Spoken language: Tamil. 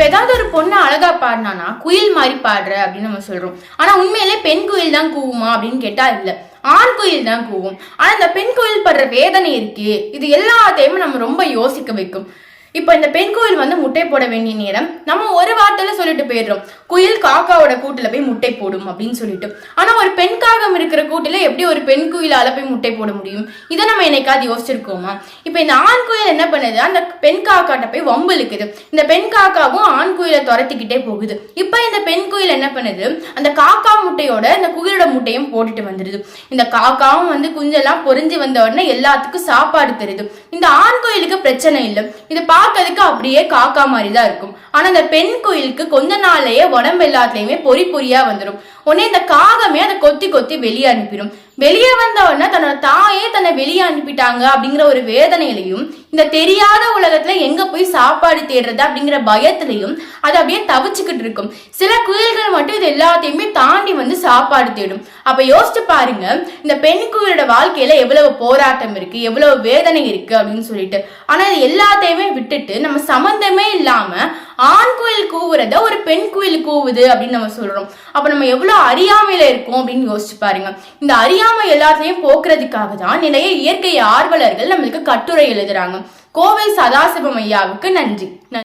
இப்போ ஏதாவது ஒரு பொண்ணு அழகா பாடினானா குயில் மாதிரி பாடுற அப்படின்னு நம்ம சொல்றோம். ஆனா உண்மையிலே பெண் குயில் தான் கூவுமா அப்படின்னு கேட்டா இல்ல. ஆண் குயில் தான் கூவும். ஆனா இந்த பெண் குயில் படுற வேதனை இருக்கு இது எல்லாத்தையுமே நம்ம ரொம்ப யோசிக்க வைக்கும். இப்போ இந்த பெண் கோயில் வந்து முட்டை போட வேண்டிய நேரம். நம்ம ஒரு வார்த்தையில சொல்லிட்டு போயிடுறோம். குயில் காக்காவோட கூட்டுல போய் முட்டை போடும் அப்படின்னு சொல்லிட்டு. ஆனா ஒரு பெண் காகம் இருக்கிற கூட்டுல எப்படி ஒரு பெண் குயிலால போய் முட்டை போட முடியும்? இதை நம்ம என்னைக்காவது யோசிச்சிருக்கோமா? இப்போ இந்த ஆண் குயில் என்ன பண்ணுது? அந்த பெண் காக்காட்ட போய் வம்பு இந்த பெண் காக்காவும் ஆண் குயிலை துரத்திக்கிட்டே போகுது. இப்போ இந்த பெண் குயில் என்ன பண்ணுது? அந்த காக்கா முட்டையோட இந்த குயிலோட முட்டையும் போட்டுட்டு வந்துடுது இந்த காக்காவும் வந்து குஞ்செல்லாம் பொறிஞ்சு வந்த உடனே எல்லாத்துக்கும் சாப்பாடு தருது. இந்த ஆண் கோயிலுக்கு பிரச்சனை இல்லை. இது பார்க்கறதுக்கு அப்படியே காக்கா மாதிரி தான் இருக்கும். ஆனா அந்த பெண் குயிலுக்கு கொஞ்ச நாள்லயே உடம்பு எல்லாத்துலயுமே பொறி பொறியா வந்துடும் உடனே இந்த காகமே அதை கொத்தி கொத்தி வெளியே அனுப்பிடும் வெளியே வந்த உடனே தன்னோட தாயே தன்னை வெளியே அனுப்பிட்டாங்க அப்படிங்கிற ஒரு வேதனையிலையும் இந்த தெரியாத உலகத்துல எங்க போய் சாப்பாடு தேடுறது அப்படிங்கிற பயத்திலையும் அது அப்படியே தவிச்சுக்கிட்டு இருக்கும். சில குயில்கள் மட்டும் இது எல்லாத்தையுமே தாண்டி வந்து சாப்பாடு தேடும். அப்ப யோசிச்சு பாருங்க இந்த பெண் குயிலோட வாழ்க்கையில எவ்வளவு போராட்டம் இருக்கு எவ்வளவு வேதனை இருக்கு அப்படின்னு சொல்லிட்டு. ஆனா இது எல்லாத்தையுமே விட்டுட்டு நம்ம சம்மந்தமே இல்லாம ஆண் குயில் கூவுறத ஒரு பெண் குயில் கூவுது அப்படின்னு நம்ம சொல்றோம். அப்ப நம்ம எவ்வளவு அறியாமையில இருக்கோம் அப்படின்னு யோசிச்சு பாருங்க. இந்த அறியாமை எல்லாத்தையும் போக்குறதுக்காக தான் நிறைய இயற்கை ஆர்வலர்கள் நம்மளுக்கு கட்டுரை எழுதுறாங்க. கோவை சதாசிவம் ஐயாவுக்கு நன்றி.